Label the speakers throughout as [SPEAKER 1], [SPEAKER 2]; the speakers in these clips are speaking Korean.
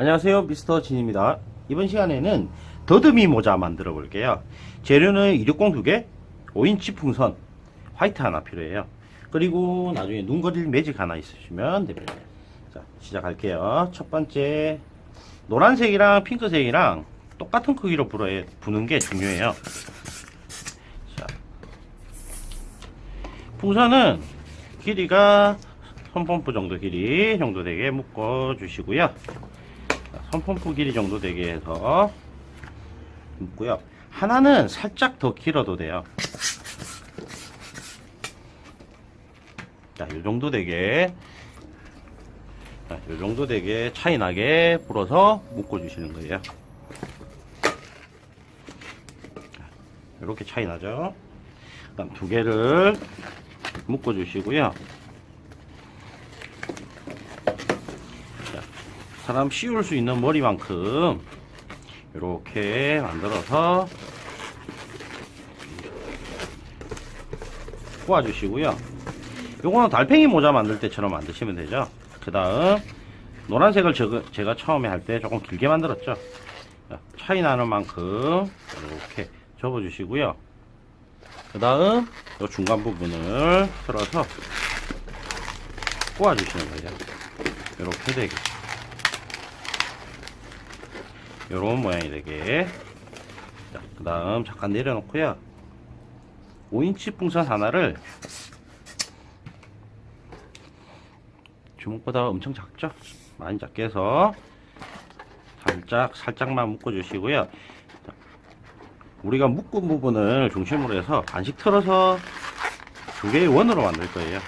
[SPEAKER 1] 안녕하세요 미스터 진입니다. 이번 시간에는 더듬이 모자 만들어 볼게요. 재료는 260 두개 5인치 풍선 화이트 하나 필요해요. 그리고 나중에 눈 그릴 매직 하나 있으시면 됩니다 자 시작할게요. 첫 번째 노란색이랑 핑크색이랑 똑같은 크기로 부는 게 중요해요. 자 풍선은 길이가 손펌프 정도 길이 정도 되게 묶어 주시고요 손펌프 길이 정도 되게 해서 묶고요. 하나는 살짝 더 길어도 돼요. 자, 요 정도 되게 자, 요 정도 되게 차이 나게 불어서 묶어 주시는 거예요. 이렇게 차이 나죠? 두 개를 묶어 주시고요. 사람 씌울 수 있는 머리만큼 이렇게 만들어서 꼬아주시고요. 요거는 달팽이 모자 만들 때처럼 만드시면 되죠. 그 다음 노란색을 제가, 처음에 할 때 조금 길게 만들었죠. 자, 차이 나는 만큼 이렇게 접어주시고요. 그 다음 요 중간 부분을 틀어서 꼬아주시는 거예요. 이렇게 되게. 요런 모양이 되게. 자, 그 다음 잠깐 내려놓고요. 5인치 풍선 하나를 주먹보다 엄청 작죠? 많이 작게 해서 살짝 살짝만 묶어 주시고요. 자, 우리가 묶은 부분을 중심으로 해서 반씩 틀어서 두 개의 원으로 만들 거예요.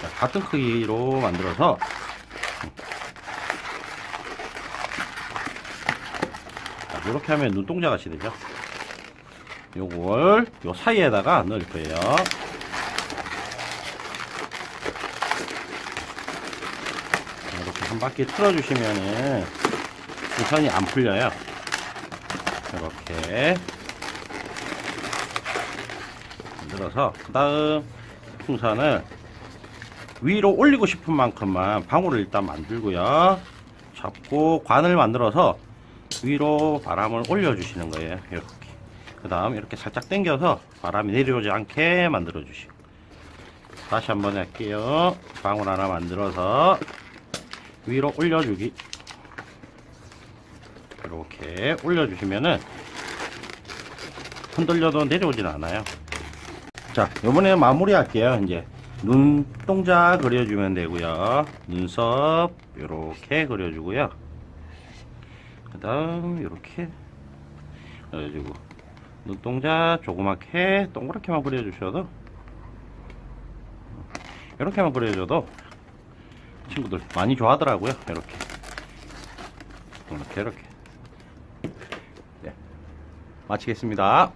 [SPEAKER 1] 자, 같은 크기로 만들어서 이렇게 하면 눈동자 같이 되죠. 요걸 요 사이에다가 넣을 거예요. 자, 이렇게 한 바퀴 틀어주시면은 우선이 안 풀려요. 이렇게 만들어서 그 다음 풍선을 위로 올리고 싶은 만큼만 방울을 일단 만들고요. 잡고 관을 만들어서 위로 바람을 올려주시는 거예요. 이렇게. 그 다음 이렇게 살짝 당겨서 바람이 내려오지 않게 만들어 주시고. 다시 한번 할게요. 방울 하나 만들어서 위로 올려주기. 이렇게 올려주시면은 흔들려도 내려오진 않아요. 자, 이번에 마무리 할게요. 이제 눈동자 그려주면 되고요. 눈썹 이렇게 그려주고요. 그 다음 이렇게 그래가지고 눈동자 조그맣게 동그랗게만 그려주셔도 이렇게만 그려줘도 친구들 많이 좋아하더라고요. 이렇게 이렇게 이렇게 네. 마치겠습니다.